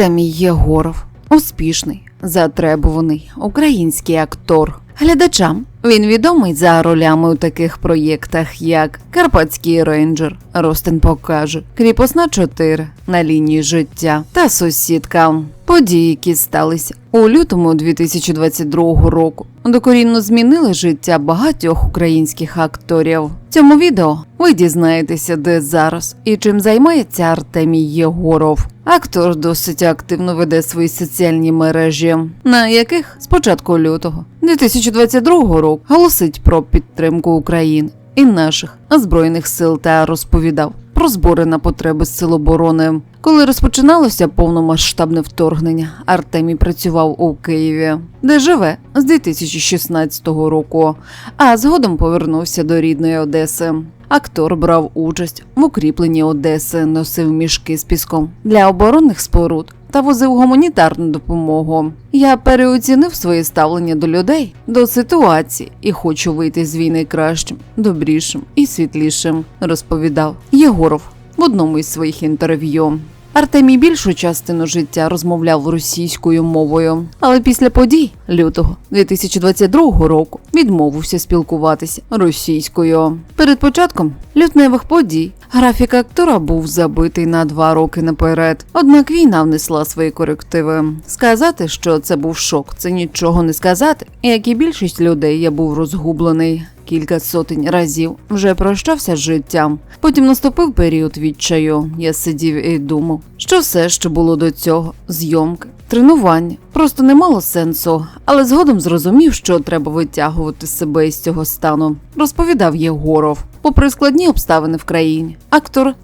Артемій Єгоров успішний, затребуваний український актор. Глядачам він відомий за ролями у таких проєктах, як Карпатський рейнджер, Ростин покаже, Кріпосна 4 на лінії життя та сусідка. Події, які сталися у лютому 2022 року, докорінно змінили життя багатьох українських акторів. В цьому відео ви дізнаєтеся, де зараз і чим займається Артемій Єгоров. Актор досить активно веде свої соціальні мережі, на яких з початку лютого 2022 року голосить про підтримку України і наших збройних сил та розповідав про збори на потреби сил оборони. Коли розпочиналося повномасштабне вторгнення, Артемій працював у Києві, де живе з 2016 року, а згодом повернувся до рідної Одеси. Актор брав участь в укріпленні Одеси, носив мішки з піском для оборонних споруд та возив гуманітарну допомогу. Я переоцінив своє ставлення до людей, до ситуації і хочу вийти з війни кращим, добрішим і світлішим, розповідав Єгоров в одному із своїх інтерв'ю. Артемій більшу частину життя розмовляв російською мовою, але після подій лютого 2022 року відмовився спілкуватися російською. Перед початком лютневих подій графік актора був забитий на два роки наперед. Однак війна внесла свої корективи. Сказати, що це був шок, це нічого не сказати. Як і більшість людей, я був розгублений. Кілька сотень разів вже прощався з життям. Потім наступив період відчаю. Я сидів і думав, що все, що було до цього, зйомки, тренування, просто не мало сенсу, але згодом зрозумів, що треба витягувати себе із цього стану. Розповідав Єгоров. Попри складні обставини в країні, актор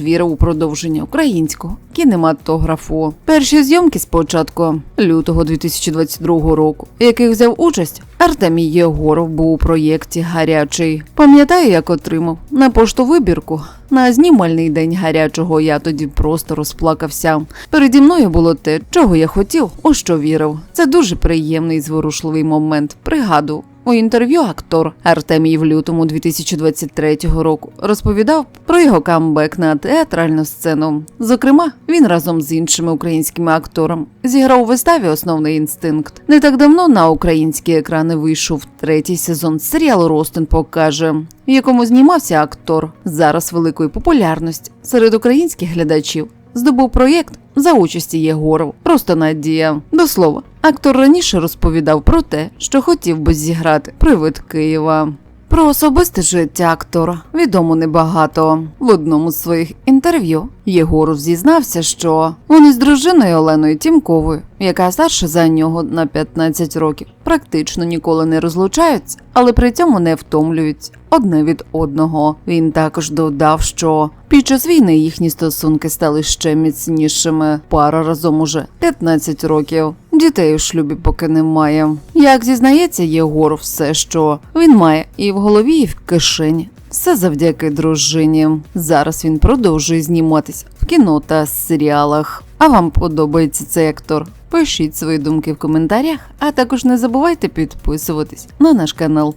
вірив у продовження українського кінематографу. Перші зйомки з початку лютого 2022 року, в яких взяв участь Артемій Єгоров був у проєкті Гарячий. Пам'ятаю, як отримав на пошту вибірку. На знімальний день гарячого я тоді просто розплакався. Переді мною було те, чого я хотів, у що вірив. Це дуже приємний зворушливий момент. Пригадував. У інтерв'ю актор Артемій в лютому 2023 року розповідав про його камбек на театральну сцену. Зокрема, він разом з іншими українськими акторами зіграв у виставі Основний інстинкт. Не так давно на українські екрани вийшов третій сезон серіалу Ростин покаже, в якому знімався актор зараз великої популярності серед українських глядачів. Здобув проєкт за участі Єгоров. Просто надія. До слова, актор раніше розповідав про те, що хотів би зіграти привид Києва. Про особисте життя актора відомо небагато. В одному з своїх інтерв'ю Єгоров зізнався, що вони з дружиною Оленою Тімковою, яка старша за нього на 15 років, практично ніколи не розлучаються, але при цьому не втомлюються одне від одного. Він також додав, що під час війни їхні стосунки стали ще міцнішими. Пара разом уже 15 років. Дітей у шлюбі поки немає. Як зізнається Єгор, все, що він має і в голові, і в кишені. Все завдяки дружині. Зараз він продовжує зніматися в кіно та серіалах. А вам подобається цей актор? Пишіть свої думки в коментарях, а також не забувайте підписуватись на наш канал.